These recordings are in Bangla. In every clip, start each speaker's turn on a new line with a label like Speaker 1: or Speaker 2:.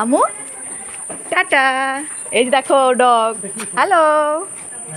Speaker 1: আমু টাটা। এই দেখো ডগ হ্যালো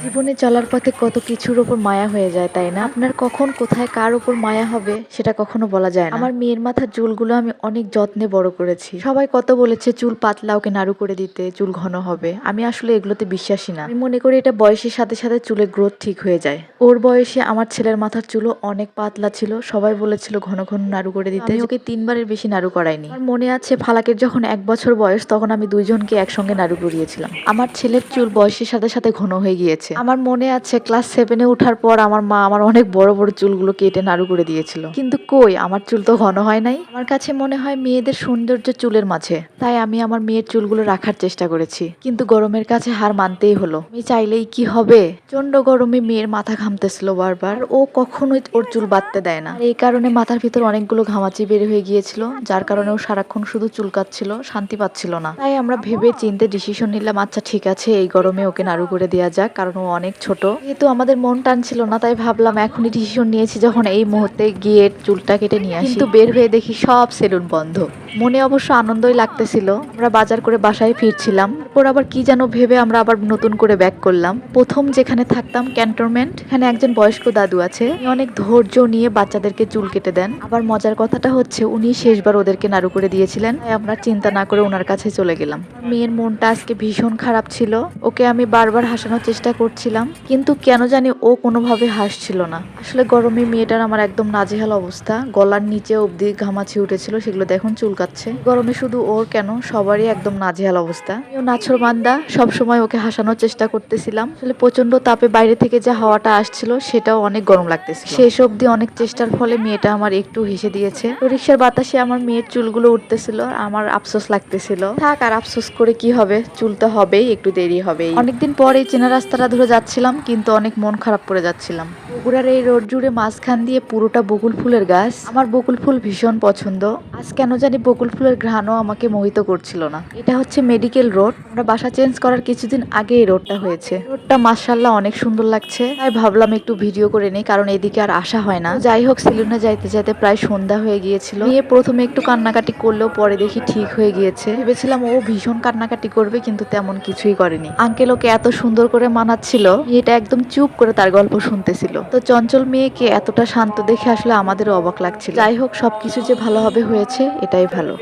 Speaker 1: জীবনে চলার পথে কত কিছুর ওপর মায়া হয়ে যায়, তাই না? আপনার কখন, কোথায়, কার উপর মায়া হবে সেটা কখনো বলা যায় না। আমার মেয়ের মাথার চুলগুলো আমি অনেক যত্নে বড় করেছি। সবাই কত বলেছে, চুল পাতলা ওকে নাড়ু করে দিতে, চুল ঘন হবে। আমি আসলে এগুলোতে বিশ্বাসী না। আমি মনে করি এটা বয়সের সাথে সাথে চুলের গ্রোথ ঠিক হয়ে যায়। ওর বয়সে আমার ছেলের মাথার চুলও অনেক পাতলা ছিল, সবাই বলেছিল ঘন ঘন নাড়ু করে দিতে। ওকে তিনবারের বেশি নাড়ু করাইনি। আমার মনে আছে, ফালাকের যখন এক বছর বয়স, তখন আমি দুইজনকে একসঙ্গে নাড়ু করিয়েছিলাম। আমার ছেলের চুল বয়সের সাথে সাথে ঘন হয়ে গিয়েছে। আমার মনে আছে ক্লাস সেভেনে ওঠার পর আমার মা আমার অনেক বড় বড় চুলগুলো কেটে নাড়ু করে দিয়েছিল। কিন্তু কই, আমার চুল তো ঘন হয় নাই। আমার কাছে মনে হয় মেয়েদের সৌন্দর্য চুলের মাঝে। তাই আমি আমার মেয়ের চুলগুলো রাখার চেষ্টা করেছি। কিন্তু গরমের কাছে হার মানতেই হলো। আমি চাইলেই কি হবে? চন্ড গরমে মেয়ের মাথা ঘামতেছিল বারবার। ও কখনোই ওর চুল বাঁধতে দেয় না। এই কারণে মাথার ভিতর অনেকগুলো ঘামাচি বের হয়ে গিয়েছিল, যার কারণে ও সারাক্ষণ শুধু চুলকাচ্ছিল শান্তি পাচ্ছিল না। তাই আমরা ভেবে চিন্তে ডিসিশন নিলাম আচ্ছা ঠিক আছে, এই গরমে ওকে নাড়ু করে দেওয়া যাক। কারণ ও অনেক ছোট। যেহেতু আমাদের মন টানছিল না, তাই ভাবলাম এখনই ডিসিশন নিয়েছি যখন এই মুহূর্তে গিয়ে চুলটা কেটে নিয়ে আসি। কিন্তু বের হয়ে দেখি সব সেলুন বন্ধ। মনে অবশ্য আনন্দই লাগতেছিল। আমরা বাজার করে বাসায় ফিরছিলাম। তারপর আবার কি যেন ভেবে আমরা আবার নতুন করে ব্যাক করলাম। প্রথম যেখানে থাকতাম, ক্যান্টনমেন্ট, এখানে একজন বয়স্ক দাদু আছে। অনেক ধৈর্য নিয়ে বাচ্চাদেরকে চুল কেটে দেন। আবার মজার কথাটা হচ্ছে, উনি শেষবার ওদেরকে নাড়ু করে দিয়েছিলেন। তাই আমরা চিন্তা না করে ওনার কাছে চলে গেলাম। মেয়ের মনটা আজকে ভীষণ খারাপ ছিল। ওকে আমি বারবার হাসানোর চেষ্টা করছিলাম, কিন্তু কেন জানি ও কোনোভাবে হাসছিল না। আসলে গরমে মেয়েটার আমার একদম নাজেহাল অবস্থা। গলার নিচে অবধি ঘামাচি উঠেছিল, সেগুলো দেখুন চুলকাচ্ছে। গরমে শুধু ওর কেন, সবারই একদম নাজেহাল অবস্থা। ও নাছর মান্দা সবসময় ওকে হাসানোর চেষ্টা করতেছিলাম। আসলে প্রচণ্ড তাপে বাইরে থেকে যে হাওয়াটা আসছিল, সেটাও অনেক গরম লাগতেছে শেষ অবধি অনেক চেষ্টার ফলে মেয়েটা আমার একটু হেসে দিয়েছে। রিক্সার বাতাসে আমার মেয়ের চুলগুলো উঠতেছিল, আমার আফসোস লাগতেছিল। থাক আর আফসোস করে কি হবে? চুল তো হবেই, একটু দেরি হবেই। অনেকদিন পরে চেনা চেনা রাস্তাটা ধরে যাচ্ছিলাম, কিন্তু অনেক মন খারাপ করে যাচ্ছিলাম। বগুড়ার এই রোড জুড়ে মাঝখান দিয়ে পুরোটা বকুল ফুলের গাছ। আমার বকুল ফুল ভীষণ পছন্দ। আজ কেন জানি বকুল ফুলের ঘ্রাণও আমাকে মোহিত করছিল না। এটা হচ্ছে মেডিকেল রোড। আমরা বাসা চেঞ্জ করার কিছুদিন আগে এই রোডটা হয়েছে। রোডটা মার্শাল্লাহ অনেক সুন্দর লাগছে। তাই ভাবলাম একটু ভিডিও করে নিই, কারণ এদিকে আর আসা হয় না। যাই হোক, সেলুনে যাইতে যাইতে প্রায় সন্ধ্যা হয়ে গিয়েছিল। মেয়ে প্রথমে একটু কান্নাকাটি করলেও পরে দেখি ঠিক হয়ে গিয়েছে। ভেবেছিলাম ও ভীষণ কান্নাকাটি করবে, কিন্তু তেমন কিছুই করেনি। আঙ্কেল ওকে এত সুন্দর করে মানাচ্ছিল এটা একদম চুপ করে তার গল্প শুনতেছিল। তো চঞ্চল মেয়েকে এতটা শান্ত দেখে আসলে আমাদেরও অবাক লাগছিল। যাই হোক, সবকিছু যে ভালোভাবে হয়েছে, এটাই ভালো।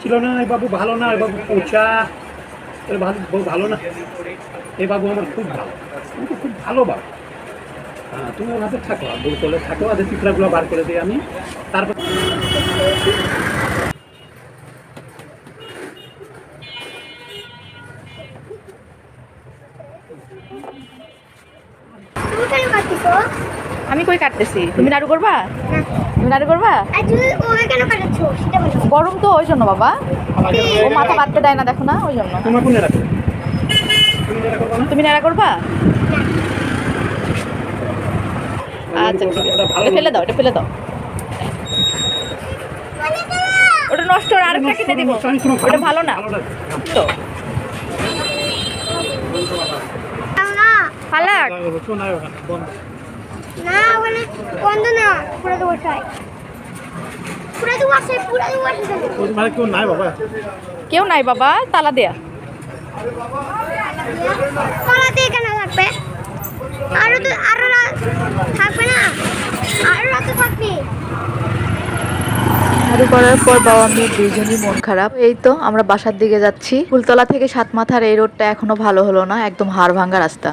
Speaker 2: ছিল না এই বাবু ভালো না এই বাবু পোচা বাবু ভালো না। এই বাবু আমার খুব ভালো তুমি খুব ভালো বাবু। হ্যাঁ তুমি ওর হাতে থাকো বলে তোলে থাকো, আর পিঁপড়াগুলো বার করে দিই আমি। তারপর
Speaker 3: কাটতেছো
Speaker 1: আমি কই কাটতেছি? তুমি নাড়ু করবা? তুমি নাড়ু করবা? গরম তো ওই জন্য বাবা। ও মাথা বাঁধতে দেয় না দেখো না ওই জন্য।
Speaker 2: তুমি
Speaker 1: নাড়া করবা? আচ্ছা ঠিক আছে। ফেলে দাও এটা ফেলে দাও। ওটা নষ্ট আর আরেকটা কিনে দিব। ওটা ভালো না।
Speaker 2: ভালো না।
Speaker 1: তো
Speaker 3: দাও না
Speaker 1: ফালাক
Speaker 2: শোনা ওখানে বন্ধ
Speaker 3: না ওখানে বন্ধ না পুরো তো বসাই পুরো তো বসাই পুরো তো বসাই
Speaker 2: মানে কেউ নাই বাবা।
Speaker 1: কেউ নাই বাবা তালা দেয়া।
Speaker 3: পালাতে কেন থাকবে? আরও তো আরও থাকবে না? আরও রাত থাকবে?
Speaker 1: নাড়ু করার পর বাবা মেয়ে দুইজনই মন খারাপ। এই তো আমরা বাসার দিকে যাচ্ছি। ফুলতলা থেকে সাত মাথার এই রোডটা এখনও ভালো হলো না একদম হাড় ভাঙ্গা রাস্তা।